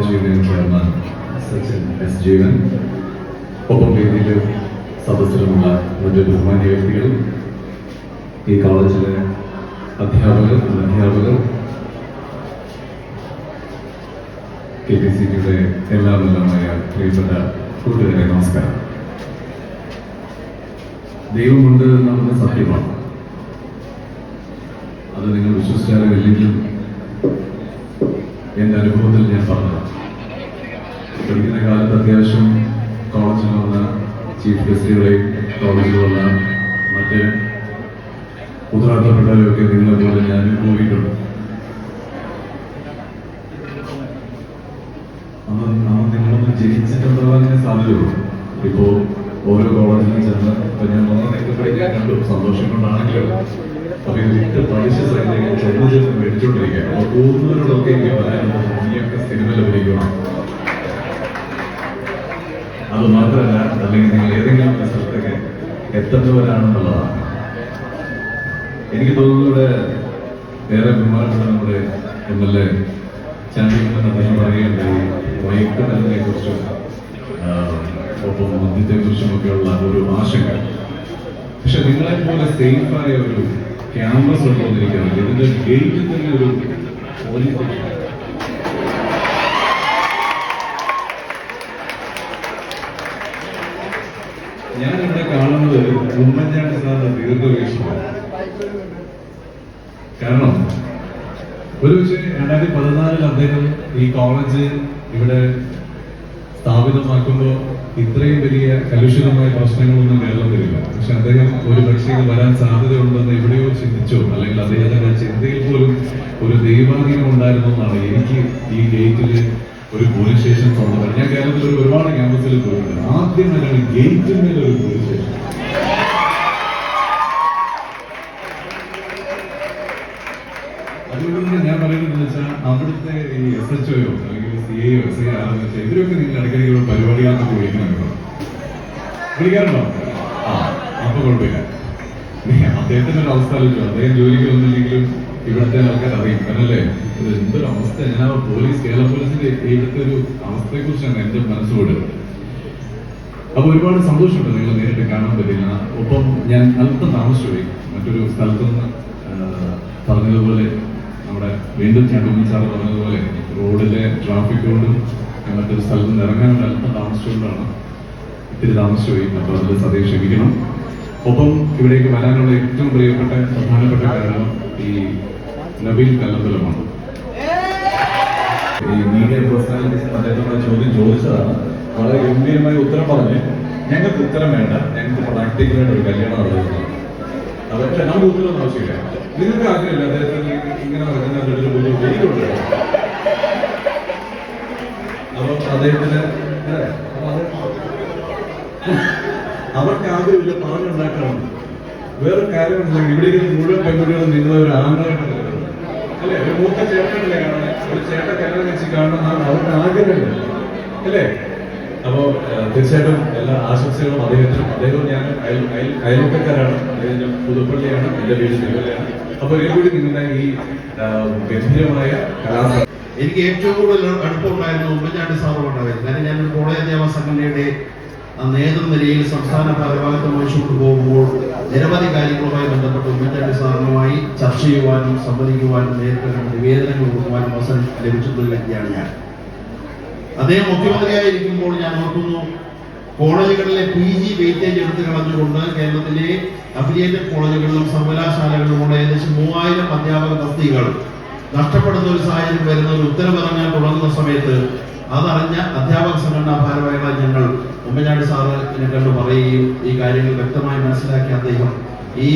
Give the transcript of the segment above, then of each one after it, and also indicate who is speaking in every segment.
Speaker 1: Chairman Sachin S Jeevan ഒപ്പം വേദിയിൽ സദസ്സിലുമുള്ള മറ്റു ബഹുമാന്യ വ്യക്തികൾ. ഈ കോളേജിലെ അധ്യാപകർ അധ്യാപകർ. കെ പി സി ബിയുടെ എല്ലാമെല്ലാമായ പ്രിയപ്പെട്ട കൂട്ടുകാരെ നമസ്കാരം. ദൈവമുണ്ട് എന്നുള്ളത് സത്യമാണ് അത് നിങ്ങൾ വിശ്വസിച്ചാലും ഇല്ലെങ്കിലും എന്റെ അനുഭവത്തിൽ ഞാൻ പറഞ്ഞത് പഠിക്കുന്ന കാലത്ത് അത്യാവശ്യം കോളേജിൽ വന്ന ചീഫ് ഗസ്റ്റുകളെയും കോളേജിൽ വന്ന മറ്റ് ഉത്തരവാദിത്തപ്പെട്ടവരെയൊക്കെ നിങ്ങളെ പോലെ ഞാൻ പോയിട്ടുണ്ട് അന്ന് അന്ന് നിങ്ങളൊന്ന് ജനിച്ചിട്ടുണ്ടാവാൻ സാധ്യതയുള്ളൂ. ഇപ്പോ ഓരോ കോളേജിലും ചെന്ന് ഇപ്പൊ ഞാൻ വന്നതൊക്കെ പഠിക്കാൻ കണ്ടു സന്തോഷം കൊണ്ടാണെങ്കിലും അപ്പൊ ഇത് വിട്ട് പഠിച്ച സൈഡിലേക്ക് ചെന്ന് ചെന്ന് മേടിച്ചോണ്ടിരിക്കുക അപ്പൊ പോകുന്നവരോടൊക്കെ എനിക്ക് പറയാനുള്ളത് നീയൊക്കെ സിനിമയിൽ അഭിനയിക്കണം അത് മാത്രമല്ല അല്ലെങ്കിൽ നിങ്ങൾ ഏതെങ്കിലും ഒരു സ്ഥലത്തേക്ക് എത്തുന്നവരാണെന്നുള്ളതാണ് എനിക്ക് തോന്നുന്നു ഇവിടെ വേറെ ബഹുമാനപ്പെട്ട നമ്മുടെ എം എൽ എ ചാമ്പ്യൻ അദ്ദേഹം പറയുകയുണ്ടായി വൈകുന്നതിനെ കുറിച്ചും ഒപ്പം മദ്യത്തെ കുറിച്ചുമൊക്കെയുള്ള ഒരു ആശങ്ക. പക്ഷെ നിങ്ങളെ പോലെ സേഫായ ഒരു ക്യാമ്പസ് എന്ന് ഇതിന്റെ ഗേറ്റിൽ തന്നെ ഒരു പോലീസ് ഞാൻ ഇവിടെ കാണുന്നത് ഉമ്മൻചാണ്ടി സാറിന്റെ ദീർഘവീക്ഷണമാണ് കാരണം ഒരു പക്ഷേ രണ്ടായിരത്തി പതിനാലിൽ അദ്ദേഹം ഈ കോളേജ് ഇവിടെ സ്ഥാപിതമാക്കുമ്പോൾ ഇത്രയും വലിയ കലുഷിതമായ പ്രശ്നങ്ങളൊന്നും കേരളത്തിലില്ല. പക്ഷെ അദ്ദേഹം ഒരു പക്ഷേ വരാൻ സാധ്യതയുണ്ടെന്ന് എവിടെയോ ചിന്തിച്ചോ അല്ലെങ്കിൽ അദ്ദേഹത്തിന്റെ ചിന്തയിൽ പോലും ഒരു ദൈവാധീനം ഉണ്ടായിരുന്നു എന്നാണ് എനിക്ക് ഈ ഗേറ്റിൽ ഒരു പോലീസ് സ്റ്റേഷൻ തോന്നുന്നത് ഞാൻ കേരളത്തിൽ ഒരു ഒരുപാട് ക്യാമ്പസിൽ പോയിട്ടുണ്ട്. ആദ്യം തന്നെയാണ് ഗേറ്റിൽ ഗേറ്റിന്മേൽ ഒരു പോലീസ് സ്റ്റേഷൻ ഞാൻ പറയുന്നത് വെച്ചാൽ അവിടുത്തെ ഈ എസ് എച്ച് ഒയോ അല്ലെങ്കിൽ സി എസ് ഐ ആർ ആണെന്ന് വെച്ചാൽ ഇവരൊക്കെ നിങ്ങൾ ഇടയ്ക്കിടയ്ക്ക് പരിപാടികളൊക്കെ വിളിക്കണം കേട്ടോ വിളിക്കാറുണ്ടോ? ആ അപ്പൊ കുഴപ്പമില്ല. അദ്ദേഹത്തിന്റെ ഒരു അവസ്ഥ ആലോചിച്ചു. അദ്ദേഹം ജോലിക്ക് വന്നില്ലെങ്കിലും ഇവിടുത്തെ ആൾക്കാർ അറിയും. കാരണല്ലേ ഇത് എന്തൊരു അവസ്ഥ? ഞാൻ പോലീസ് കേരള പോലീസിന്റെ ഇവിടുത്തെ ഒരു അവസ്ഥയെ കുറിച്ചാണ് എന്റെ മനസ്സിലൂടെ അപ്പൊ ഒരുപാട് സന്തോഷമുണ്ട് നിങ്ങൾ നേരിട്ട് കാണാൻ പറ്റില്ല. ഒപ്പം ഞാൻ അല്പം താമസിച്ചുപോയി. മറ്റൊരു സ്ഥലത്തുനിന്ന് പറഞ്ഞതുപോലെ നമ്മുടെ വീണ്ടും ചാണ്ടുമൻ സാർ പറഞ്ഞതുപോലെ റോഡിലെ ട്രാഫിക് കൊണ്ടും ഒരു സ്ഥലത്ത് നിന്ന് ഇറങ്ങാൻ വേണ്ടി അല്പം താമസിച്ചുകൊണ്ടാണ് ഇത്തിരി താമസിച്ചുപോയി. അപ്പോൾ അതിൽ സതീഷ് ക്ഷമിക്കണം. ഒപ്പം ഇവിടേക്ക് വരാനുള്ള ഏറ്റവും പ്രിയപ്പെട്ട പ്രധാനപ്പെട്ട കാരണം ഈ നബീൽ കല്ലമ്പലമാണ്.
Speaker 2: ഈ മീഡിയ പേഴ്സണാലിറ്റീസ് അദ്ദേഹത്തോട് ചോദ്യം ചോദിച്ചതാണ്. വളരെ ഗംഭീരമായ ഉത്തരം പറഞ്ഞു ഞങ്ങൾക്ക് ഉത്തരം വേണ്ട. ഞങ്ങൾക്ക് പ്രാക്ടിക്കലായിട്ട് ഒരു കല്യാണം നടത്തുന്നതാണ് അതൊക്കെ നമുക്ക് ഉത്തരം ആവശ്യമില്ല. നിങ്ങൾക്ക് ആഗ്രഹമില്ല അദ്ദേഹത്തിന് ഇങ്ങനെ നടക്കുന്ന ഒരു ബുദ്ധിമുട്ട്. അദ്ദേഹത്തിന് അവർക്ക് ആഗ്രഹമില്ല പറഞ്ഞുണ്ടാക്കണം. വേറെ കാര്യമുണ്ടെങ്കിൽ ഇവിടെ ഇരിക്കുന്ന മുഴുവൻ പെൺകുട്ടികളും നിങ്ങളെ ഒരു ആഗ്രഹമുണ്ട് അല്ലെ? ഒരു മൂത്ത ചേട്ടനല്ലേ കാണുന്നത്? ഒരു ചേട്ടൻ കല്യാണം വെച്ച് കാണണമെന്നാണ് ആഗ്രഹമില്ല അല്ലേ? അപ്പോ ഏഹ്, തീർച്ചയായിട്ടും എല്ലാ ആശംസകളും അദ്ദേഹത്തിനും. അദ്ദേഹവും ഞാൻ അയൽ അദ്ദേഹം അയൽവക്കക്കാരാണ്. അദ്ദേഹം പുതുപ്പള്ളിയാണ്. എന്റെ വീട് തിരുവല്ലയാണ് അപ്പൊ ഇതിൽ കൂടി നിങ്ങളുടെ ഈ ഗംഭീരമായ കലാസ
Speaker 3: എനിക്ക് ഏറ്റവും കൂടുതൽ അടുപ്പമുണ്ടായിരുന്നു ഉമ്മൻചാണ്ടി സാറുമായിട്ടായിരുന്നു കാരണം ഞാനൊരു കോളേജ് അധ്യാപക സംഘടനയുടെ നേതൃനിരയിൽ സംസ്ഥാന ഭാരവാഹിത്വം വഹിച്ചുകൊണ്ട് പോകുമ്പോൾ നിരവധി കാര്യങ്ങളുമായി ബന്ധപ്പെട്ട് ഉമ്മൻചാണ്ടി സാറുമായി ചർച്ച ചെയ്യുവാനും സംവദിക്കുവാനും നേരിട്ട് നിവേദനങ്ങൾ കൊടുക്കുവാനും അവസരം ലഭിച്ചിട്ടുള്ള വ്യക്തിയാണ് ഞാൻ. അദ്ദേഹം മുഖ്യമന്ത്രിയായിരിക്കുമ്പോൾ ഞാൻ ഓർക്കുന്നു കോളേജുകളിലെ പി ജി വെയിറ്റേജ് എടുത്തു കളഞ്ഞുകൊണ്ട് കേരളത്തിലെ അഫിലിയേറ്റഡ് കോളേജുകളിലും സർവകലാശാലകളിലുമുള്ള ഏകദേശം മൂവായിരം അധ്യാപക തസ്തികകൾ നഷ്ടപ്പെടുന്ന ഒരു സാഹചര്യം വരുന്ന ഒരു ഉത്തരവിറങ്ങാൻ തുടങ്ങുന്ന സമയത്ത് അതറിഞ്ഞ അധ്യാപക സംഘടനാ ഭാരവാഹികളായി ഞങ്ങൾ ഉമ്മൻചാണ്ടി സാറിനെ കണ്ട് പറയുകയും ഈ കാര്യങ്ങൾ വ്യക്തമായി മനസ്സിലാക്കിയ അദ്ദേഹം ഈ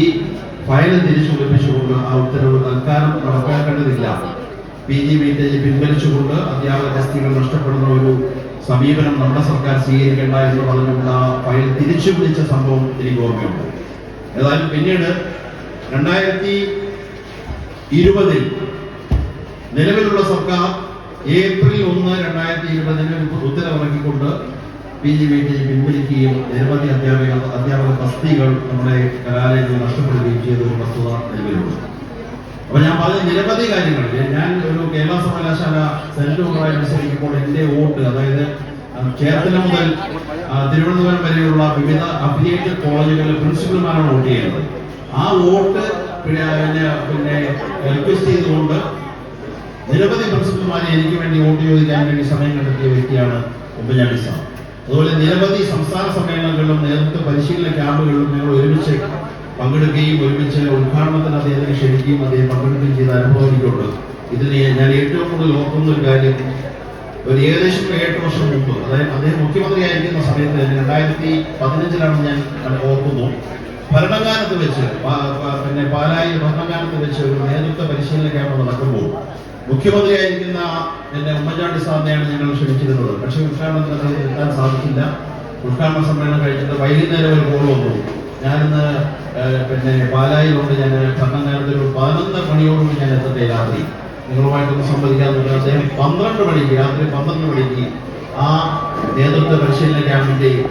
Speaker 3: ഫയൽ തിരിച്ചു ലഭിച്ചുകൊണ്ട് ആ ഉത്തരവ് തൽക്കാലം നടപ്പാക്കേണ്ടതില്ല. പി ജി വീട്ടേജ് പിൻവലിച്ചുകൊണ്ട് അധ്യാപക തസ്തികൾ നഷ്ടപ്പെടുന്ന ഒരു സമീപനം നമ്മുടെ സർക്കാർ സ്വീകരിക്കേണ്ട എന്ന് പറഞ്ഞുകൊണ്ട് ആ ഫയൽ തിരിച്ചു പിടിച്ച സംഭവം എനിക്ക് ഓർമ്മയുണ്ട്. ഏതായാലും പിന്നീട് രണ്ടായിരത്തി ഇരുപതിൽ നിലവിലുള്ള സർക്കാർ ഏപ്രിൽ ഒന്ന് രണ്ടായിരത്തി ഇരുപതിന് ഉത്തരവിറക്കിക്കൊണ്ട് പി ജി വി ടി പിൻവലിക്കുകയും നിരവധി അധ്യാപിക അധ്യാപക തസ്തികൾ നമ്മുടെ കലാലയത്തിൽ നഷ്ടപ്പെടുകയും ചെയ്ത ഒരു വസ്തുത നിലവിലുണ്ട്. അപ്പൊ ഞാൻ പറഞ്ഞ നിരവധി കാര്യങ്ങൾ. ഞാൻ ഒരു കേരള സർവകലാശാല സെനറ്റ് മെമ്പറായി മത്സരിക്കുമ്പോൾ എന്റെ വോട്ട് അതായത് കേരളത്തിലെ മുതൽ തിരുവനന്തപുരം വരെയുള്ള വിവിധ അഫിലിയേറ്റഡ് കോളേജുകളിലെ പ്രിൻസിപ്പൽമാരാണ് വോട്ട് ചെയ്യുന്നത്. ആ വോട്ട് പിന്നെ പിന്നെ റിക്വസ്റ്റ് ചെയ്തുകൊണ്ട് നിരവധി പ്രിൻസിപ്പൽമാരെ എനിക്ക് വേണ്ടി വോട്ട് ചോദിക്കാൻ വേണ്ടി സമയം കണ്ടെത്തിയ വ്യക്തിയാണ് ഉമ്മൻചാണ്ടി സാർ. അതുപോലെ നിരവധി സംസ്ഥാന സമ്മേളനങ്ങളിലും നേതൃത്വ പരിശീലന ക്യാമ്പുകളിലും ഞങ്ങൾ ഒരുമിച്ച് പങ്കെടുക്കുകയും ഒരുമിച്ച് ഉദ്ഘാടനത്തിന് അദ്ദേഹത്തിന് ക്ഷണിക്കുകയും അദ്ദേഹം പങ്കെടുക്കുകയും ചെയ്ത അനുഭവം എനിക്കുണ്ട്. ഇതിന് ഞാൻ ഏറ്റവും കൂടുതൽ ഓർക്കുന്ന ഒരു കാര്യം ഒരു ഏകദേശം എട്ട് വർഷം മുമ്പ് അതായത് അദ്ദേഹം മുഖ്യമന്ത്രി മുഖ്യമന്ത്രിയായിരിക്കുന്ന സമയത്ത് രണ്ടായിരത്തി പതിനഞ്ചിലാണ് ഞാൻ ഓർക്കുന്നു. ഭരണകാലത്ത് വെച്ച് പിന്നെ പാലായി ഭരണകാലത്ത് വെച്ച് ഒരു നേതൃത്വ പരിശീലന ക്യാമ്പ് നടക്കുമ്പോൾ മുഖ്യമന്ത്രിയായിരിക്കുന്ന എന്നെ ഉമ്മൻചാണ്ടി സാറിനെയാണ് ഞങ്ങൾ ക്ഷണിച്ചിരുന്നത്. പക്ഷെ ഉദ്ഘാടനത്തിന് അദ്ദേഹത്തിന് എത്താൻ സാധിച്ചില്ല. ഉദ്ഘാടന സമ്മേളനം കഴിഞ്ഞിട്ട് വൈകുന്നേരം ഒരു കോൾ വന്നു. ഞാനിന്ന് പിന്നെ പാലായിലുണ്ട്. ഞാൻ ഭരണങ്ങാനത്ത് ഒരു പതിനൊന്ന് മണിയോടുകൂടി ഞാൻ എത്തട്ടെ രാത്രി. നിങ്ങളുമായിട്ടൊന്ന് സംവദിക്കാന്ന് പറഞ്ഞാൽ അദ്ദേഹം പന്ത്രണ്ട് മണിക്ക് രാത്രി പന്ത്രണ്ട് മണിക്ക് ആ നേതൃത്വ പരിശീലന ക്യാമ്പിന്റെ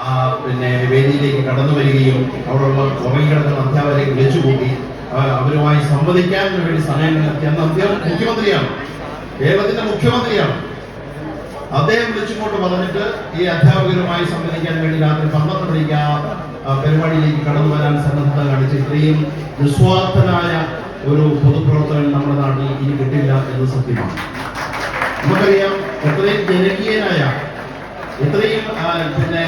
Speaker 3: ആ പിന്നെ വേദിയിലേക്ക് കടന്നു വരികയും അവിടെയുള്ള ഉറങ്ങിക്കിടക്കുന്ന അധ്യാപകരെ വിളിച്ചുകൂട്ടി. ആ- അവരുമായി സംവദിക്കാൻ വേണ്ടി സമയം കണ്ടെത്തി അദ്ദേഹം മുഖ്യമന്ത്രിയാണ്. കേരളത്തിന്റെ മുഖ്യമന്ത്രിയാണ്. അദ്ദേഹം വിളിച്ചുകൊണ്ട് പറഞ്ഞിട്ട് ഈ അധ്യാപകരുമായി സംവദിക്കാൻ വേണ്ടി രാത്രി പന്ത്രണ്ട് മണിക്ക് ആ പരിപാടിയിലേക്ക് കടന്നു വരാൻ സന്നദ്ധത കാണിച്ച് ഇത്രയും നിസ്വാർത്ഥനായ ഒരു പൊതുപ്രവർത്തകൻ നമ്മുടെ നാട്ടിൽ ഇനി കിട്ടില്ല എന്ന് സത്യമാണ്. നമുക്കറിയാം എത്രയും ജനകീയനായ ഇത്രയും പിന്നെ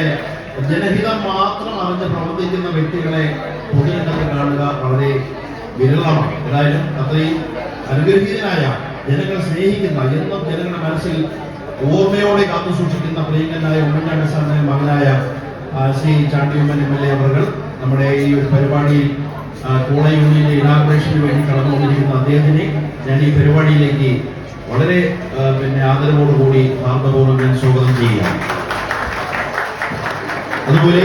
Speaker 3: ജനഹിതം മാത്രം അറിഞ്ഞ് പ്രവർത്തിക്കുന്ന വ്യക്തികളെ പൊതുരംഗത്ത് കാണുക വളരെ വിരളമാണ്. ഏതായാലും അത്രയും അനുഗ്രഹീതനായ ജനങ്ങൾ സ്നേഹിക്കുന്ന എന്നും ജനങ്ങളുടെ മനസ്സിൽ ഓർമ്മയോടെ കാത്തു സൂക്ഷിക്കുന്ന പ്രിയങ്കനായ ഉമ്മൻചാണ്ടി സാറിന്റെ മകനായ Shri Chandy Oommen M L A അവർ നമ്മുടെ ഈ ഒരു പരിപാടിയിൽ കോള യൂണിയന്റെ ഇനാഗ്രേഷന് വേണ്ടി കടന്നുകൊണ്ടിരിക്കുന്ന അദ്ദേഹത്തിനെ ഞാൻ ഈ പരിപാടിയിലേക്ക് വളരെ പിന്നെ ആദരവോടുകൂടി ആർദ്രപൂർവം ഞാൻ സ്വാഗതം ചെയ്യുകയാണ്. അതുപോലെ